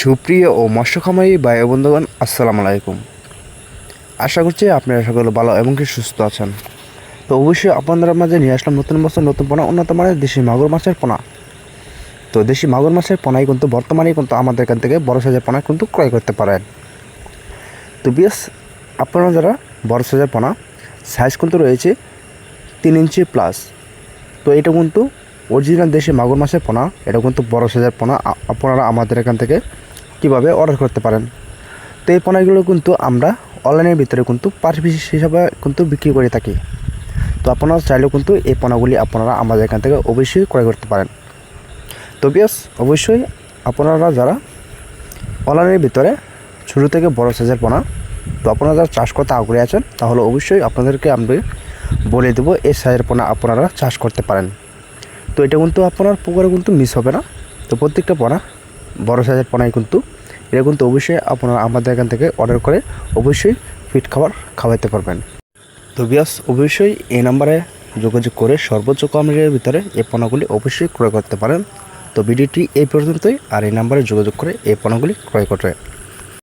সুপ্রিয় ও মৎস্য খামারি ভাই বন্ধুগণ, আসসালামু আলাইকুম। আশা করছি আপনারা সকলে ভালো এবং কি সুস্থ আছেন। তো অবশ্যই আপনাদের মাঝে নিয়ে আসলাম নতুন বছর, নতুন পোনা, উন্নত মানের দেশি মাগুর মাছের পোনা। তো দেশি মাগুর মাছের পোনাই কিন্তু বর্তমানে কিন্তু আমাদের এখান থেকে বড় সাইজের পোনা কিন্তু ক্রয় করতে পারেন। তো বিএস আপনারা যারা বড় সাইজের পোনা সাইজ কিন্তু রয়েছে তিন ইঞ্চি প্লাস তো এটা কিন্তু অরিজিনাল দেশি মাগুর মাছের পোনা, এটা কিন্তু বড় সাইজের পোনা আপনারা আমাদের এখান থেকে কীভাবে অর্ডার করতে পারেন। তো এই পোনাগুলো কিন্তু আমরা অনলাইনের ভিতরে কিন্তু পার পিস হিসাবে কিন্তু বিক্রি করে থাকি। তো আপনারা চাইলেও কিন্তু এই পোনাগুলি আপনারা আমাদের এখান থেকে অবশ্যই ক্রয় করতে পারেন। তো বিয়াস অবশ্যই আপনারা যারা অনলাইনের ভিতরে ছোটো থেকে বড় সাইজের পোনা, তো আপনারা যারা চাষ করতে আগ্রহী আছেন, তাহলে অবশ্যই আপনাদেরকে আমি বলে দেবো, এই সাইজের পোনা আপনারা চাষ করতে পারেন। তো এটা কিন্তু আপনার পুকুরে কিন্তু মিস হবে না। তো প্রত্যেকটা পোনা বড় সাইজের পোনাই কিন্তু। এটা কিন্তু অবশ্যই আপনারা আমাদের এখান থেকে অর্ডার করে অবশ্যই ফিট খাবার খাওয়াইতে পারবেন। তো বিয়াস অবশ্যই এই নাম্বারে যোগাযোগ করে সর্বোচ্চ কম রেটের ভিতরে এই পণ্যগুলি অবশ্যই ক্রয় করতে পারেন। তো ভিডিওটি এই পর্যন্তই, আর এই নাম্বারে যোগাযোগ করে এই পণ্যগুলি ক্রয় করতে।